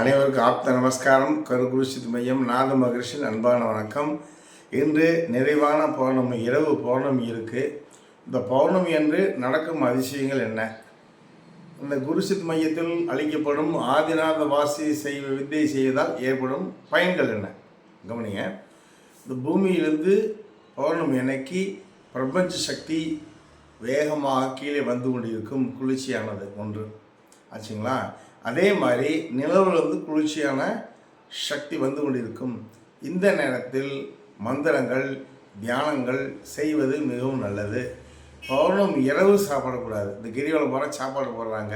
அனைவருக்கும் ஆப்த நமஸ்காரம். கருகுருசித் மையம் நாத மகரிஷின் அன்பான வணக்கம். இன்று நிறைவான பௌர்ணமி இரவு பௌர்ணமி இருக்குது இந்த பௌர்ணமி அன்று நடக்கும் அதிசயங்கள் என்ன? இந்த குருசித் மையத்தில் அளிக்கப்படும் ஆதிநாத வாசி செய்வ வித்தை செய்வதால் ஏற்படும் பயன்கள் என்ன? கவனிங்க. இந்த பூமியிலிருந்து பௌர்ணமி அன்னைக்கு பிரபஞ்ச சக்தி வேகமாக கீழே வந்து கொண்டிருக்கும் குளிர்ச்சியானது ஒன்று. ஆச்சுங்களா? அதே மாதிரி நிலவிலிருந்து குளிர்ச்சியான சக்தி வந்து கொண்டிருக்கும். இந்த நேரத்தில் மந்திரங்கள் தியானங்கள் செய்வது மிகவும் நல்லது. பௌர்ணம் இரவு சாப்பிடக்கூடாது. இந்த கிரிவலம் போகிற சாப்பாடு போடுறாங்க.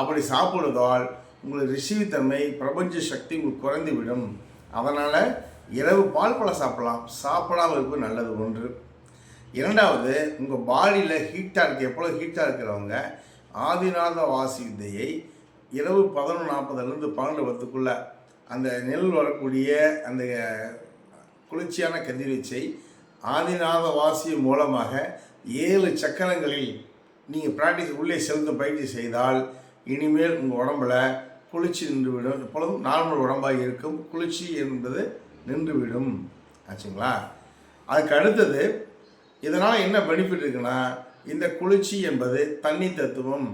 அப்படி சாப்பிடுவதால் உங்களுக்கு ரிஷிவித்தன்மை பிரபஞ்ச சக்தி உங்களுக்கு குறைந்து விடும் அதனால் இரவு பால் பழம் சாப்பிடலாம். சாப்பிடாமல் இருப்பது நல்லது ஒன்று. இரண்டாவது உங்கள் பாடியில் ஹீட்டாக இருக்குது எப்பொழுது ஹீட்டாக இருக்கிறவங்க? ஆதிநாத வாசி வித்தையை இரவு பதினொன்று நாற்பதுலேருந்து பன்னெண்டு பத்துக்குள்ளே அந்த நெல் வரக்கூடிய அந்த குளிர்ச்சியான கதிர்வீச்சை ஆதிநாத வாசி மூலமாக ஏழு சக்கரங்களில் நீங்கள் ப்ராக்டிஸ் உள்ளே செலுத்தும் பயிற்சி செய்தால் இனிமேல் உங்கள் உடம்புல குளிர்ச்சி நின்றுவிடும். எப்பொழுதும் நார்மல் உடம்பாக இருக்கும். குளிர்ச்சி என்பது நின்றுவிடும். ஆச்சுங்களா? அதுக்கு அடுத்தது இதனால் என்ன பெனிஃபிட் இருக்குன்னா இந்த குளிர்ச்சி என்பது தண்ணி தத்துவம்.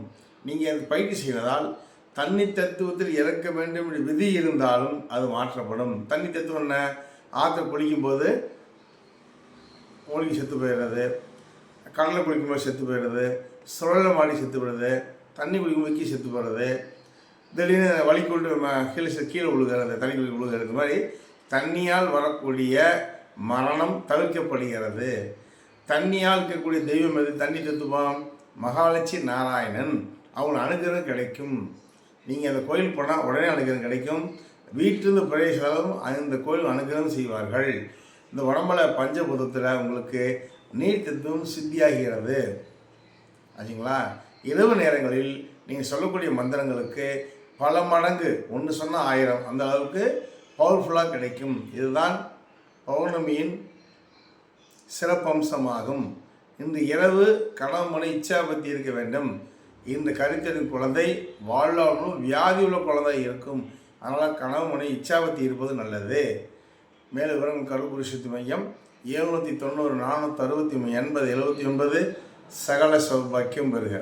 நீங்கள் அது பயிற்சி செய்வதால் தண்ணி தத்துவத்தில் இறக்க வேண்டும் என்று விதி இருந்தாலும் அது மாற்றப்படும். தண்ணி தத்துவம் என்ன? ஆற்ற குளிக்கும்போது மூலிகை செத்து போயிடுறது கடலை குளிக்கும்போது செத்து போயிடுறது சுழலை மாடி செத்து போயிடுறது தண்ணி குளிக்கும் வைக்கி செத்து போகிறது திடீர்னு வலிக்கொண்டு கீழே கீழே விழுகிறது தண்ணி குளிக்க விழுகிறது. மாதிரி தண்ணியால் வரக்கூடிய மரணம் தவிர்க்கப்படுகிறது. தண்ணியால் இருக்கக்கூடிய தெய்வம் எது? தண்ணி தத்துவம் மகாலட்சுமி நாராயணன். அவங்க அனுகிரகம் கிடைக்கும். நீங்கள் அந்த கோயில் போனால் உடனே அனுகிரகம் கிடைக்கும். வீட்டிலிருந்து பிரவேசாலும் அந்த கோயில் அனுகிரகம் செய்வார்கள். இந்த உடம்புல பஞ்சபூதத்தில் உங்களுக்கு நீட்டத்தும் சித்தியாகிறது. ஆச்சுங்களா? இரவு நேரங்களில் நீங்கள் சொல்லக்கூடிய மந்திரங்களுக்கு பல மடங்கு ஒன்று சொன்னால் ஆயிரம் அந்த அளவுக்கு பவர்ஃபுல்லாக கிடைக்கும். இதுதான் பௌர்ணமியின் சிறப்பம்சமாகும். இன்று இரவு கணவனை இச்சாபத்தி இருக்க வேண்டும். இந்த கருத்தரின் குழந்தை வாழ்நாளும் வியாதி உள்ள குழந்தை இருக்கும். அதனால் கணவனை இச்சாபத்தி இருப்பது நல்லது. மேலும் விவரம் கருபுருஷத்து மையம் எழுநூற்றி தொண்ணூறு நானூற்றி அறுபத்தி எண்பது எழுபத்தி ஒன்பது சகல சௌபாக்கியம் பெறுக.